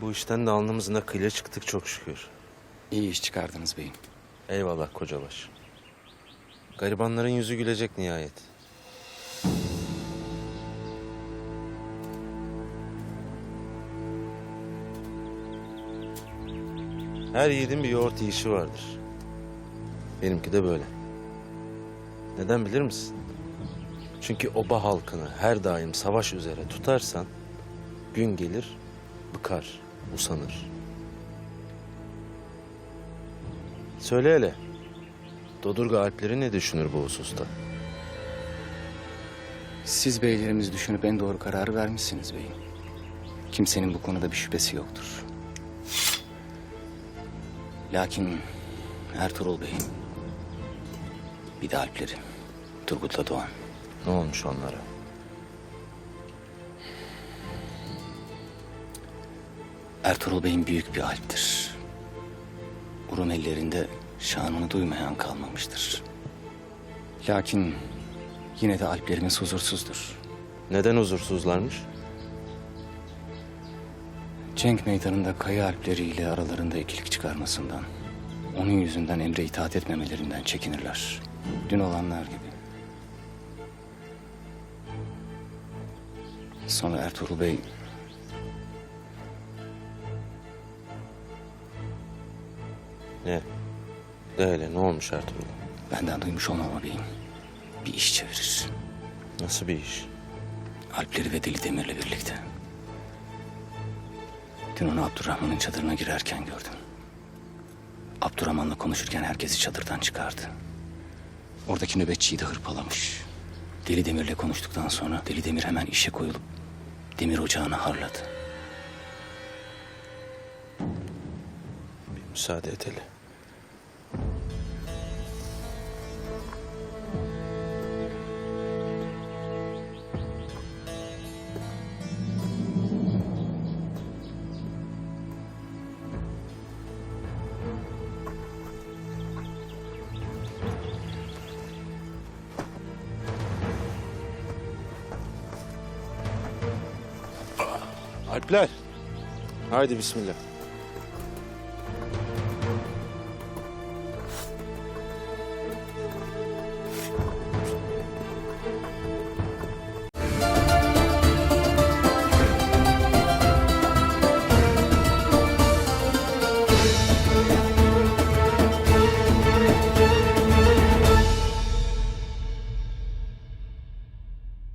Bu işten de alnımızın akıyla çıktık çok şükür. İyi iş çıkardınız beyim. Eyvallah kocabaş. Garibanların yüzü gülecek nihayet. Her yiğidin bir yoğurt yiyişi vardır. Benimki de böyle. Neden bilir misin? Çünkü oba halkını her daim savaş üzere tutarsan gün gelir bıkar, usanır. Söyle hele. Dodurga Alpleri ne düşünür bu hususta? Siz beylerimiz düşünüp en doğru kararı vermişsiniz beyim. Kimsenin bu konuda bir şüphesi yoktur. Lakin Ertuğrul Bey, bir de Alpleri, Turgut'la Doğan. Ne olmuş onlara? Ertuğrul Bey'in büyük bir alptir. Rum ellerinde şanını duymayan kalmamıştır. Lakin yine de alplerimiz huzursuzdur. Neden huzursuzlarmış? Cenk meydanında Kaya Alpleri ile aralarında ikilik çıkarmasından, onun yüzünden emre itaat etmemelerinden çekinirler. Dün olanlar gibi. Sonra Ertuğrul Bey Ne? De hele ne olmuş Ertuğrul? benden duymuş olmama beyim. Bir iş çevirir. Nasıl bir iş? Alpleri ve Deli Demir'le birlikte. Dün onu Abdurrahman'ın çadırına girerken gördüm. Abdurrahman'la konuşurken herkesi çadırdan çıkardı. Oradaki nöbetçiyi de hırpalamış. Deli Demir'le konuştuktan sonra Deli Demir hemen işe koyulup demir ocağını harladı. Bir müsaade et Alpler. Haydi bismillah.